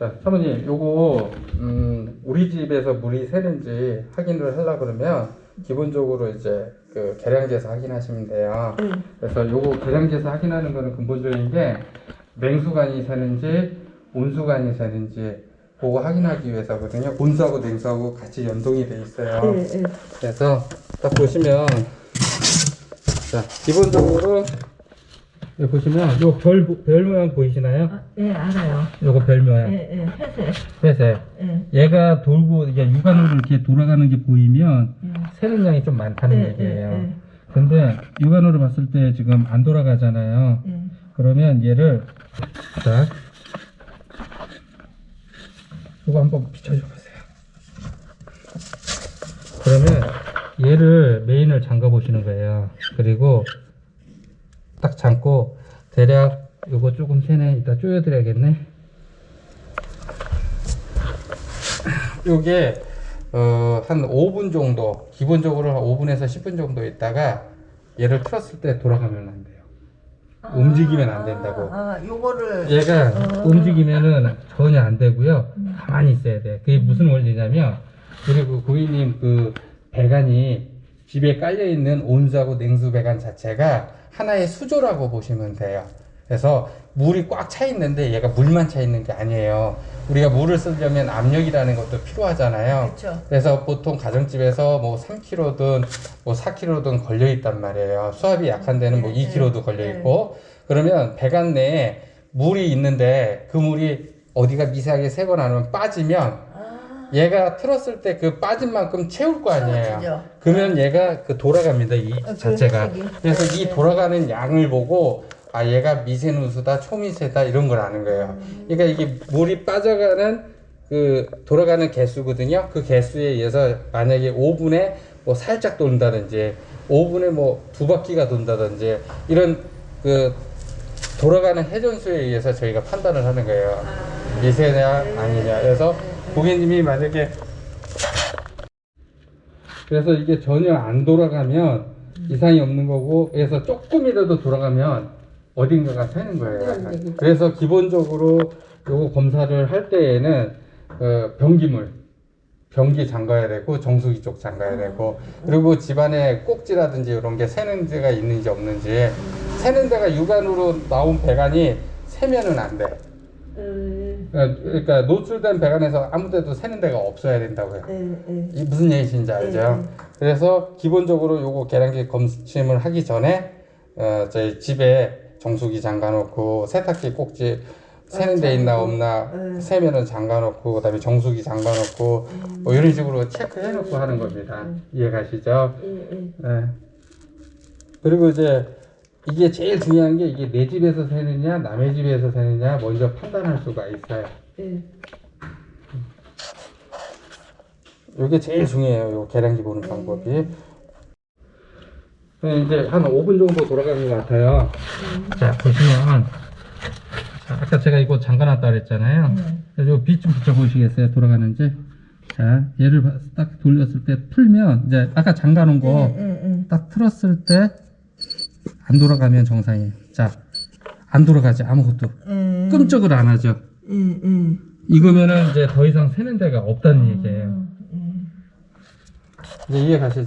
자, 사모님, 요거, 음, 우리 집에서 물이 새는지 확인을 하려 그러면 기본적으로 이제, 그, 계량기에서 확인하시면 돼요. 네. 그래서 요거 계량기에서 확인하는 거는 근본적인 게, 냉수관이 새는지, 온수관이 새는지, 그거 확인하기 위해서거든요. 온수하고 냉수하고 같이 연동이 돼 있어요. 네, 네. 그래서, 딱 보시면, 자, 기본적으로, 여기 보시면, 요 별, 별 모양 보이시나요? 아, 예, 알아요. 요거 별 모양. 예, 예, 회색. 회색. 예. 얘가 돌고 이게 육안으로 이렇게 돌아가는 게 보이면 예. 새는 양이 좀 많다는 예, 얘기예요. 예, 예. 근데 육안으로 봤을 때 지금 안 돌아가잖아요. 예. 그러면 얘를 자 이거 한번 비춰줘 보세요. 그러면 얘를 메인을 잠가 보시는 거예요. 그리고 딱 잠고 대략 요거 조금 새네. 이따 조여드려야겠네. 요게 어, 한 5분 정도 기본적으로 한 5분에서 10분 정도 있다가 얘를 틀었을 때 돌아가면 안 돼요. 움직이면 안 된다고. 아, 아, 요거를. 얘가 어. 움직이면은 전혀 안 되고요. 가만히 있어야 돼. 그게 무슨 원리냐면 그리고 고객님 그 배관이 집에 깔려 있는 온수하고 냉수 배관 자체가 하나의 수조라고 보시면 돼요. 그래서 물이 꽉 차 있는데 얘가 물만 차 있는 게 아니에요. 우리가 물을 쓰려면 압력이라는 것도 필요하잖아요. 그쵸. 그래서 보통 가정집에서 뭐 3kg든 뭐 4kg든 걸려 있단 말이에요. 수압이 약한 데는 뭐 네, 2kg도 걸려 네. 있고 그러면 배관 내에 물이 있는데 그 물이 어디가 미세하게 새거나 하면 빠지면 아, 얘가 틀었을 때 그 빠진 만큼 채울 거 아니에요. 채워지죠. 그러면 얘가 그 돌아갑니다. 이 그 자체가. 혜택이. 그래서 네, 이 네. 돌아가는 양을 보고 아 얘가 미세누수다, 초미세다 이런 걸 아는 거예요. 그러니까 이게 물이 빠져가는 그 돌아가는 개수거든요. 그 개수에 의해서 만약에 5분에 뭐 살짝 돈다든지 5분에 뭐 두 바퀴가 돈다든지 이런 그 돌아가는 회전수에 의해서 저희가 판단을 하는 거예요. 미세냐 아니냐. 그래서 고객님이 만약에 그래서 이게 전혀 안 돌아가면 이상이 없는 거고 그래서 조금이라도 돌아가면 어딘가가 새는 거예요. 그래서 기본적으로 요거 검사를 할 때에는 어, 변기물 변기 잠가야 되고 정수기 쪽 잠가야 되고 그리고 집안에 꼭지라든지 이런 게 새는 데가 있는지 없는지 새는 데가 육안으로 나온 배관이 새면은 안 돼. 음, 그러니까- 그러니까 노출된 배관에서 아무 데도 새는 데가 없어야 된다고요. 예, 예. 이 무슨 얘기인지 알죠? 네, 그래서 기본적으로 요거 계량기 검침을 하기 전에 어, 저희 집에 정수기 잠가놓고 세탁기 꼭지 새는 데 있나 없나 네. 새면은 잠가놓고 그다음에 정수기 잠가놓고 뭐 이런 식으로 체크해놓고 하는 겁니다. 이해 가시죠? 예, 예. 네. 그리고 이제 이게 제일 중요한 게 이게 내 집에서 새느냐 남의 집에서 새느냐 먼저 판단할 수가 있어요. 예. 이게 제일 중요해요. 요 계량기 보는 방법이. 네, 이제 한 5분 정도 돌아간 것 같아요. 자, 보시면. 자, 아까 제가 이거 잠가놨다 그랬잖아요. 네. 그래서 빛좀 비춰 보시겠어요? 돌아가는지. 자, 얘를 봐- 딱 돌렸을 때 풀면, 이제 아까 잠가놓은 거 예, 예, 딱 틀었을 때 안 돌아가면 정상이에요. 자, 안 돌아가지, 아무것도. 예. 끔찍을 안 하죠. 예, 예. 이거면은 이제 더 이상 새는 데가 없다는 얘기예요. 예. 이제 이해 가시죠?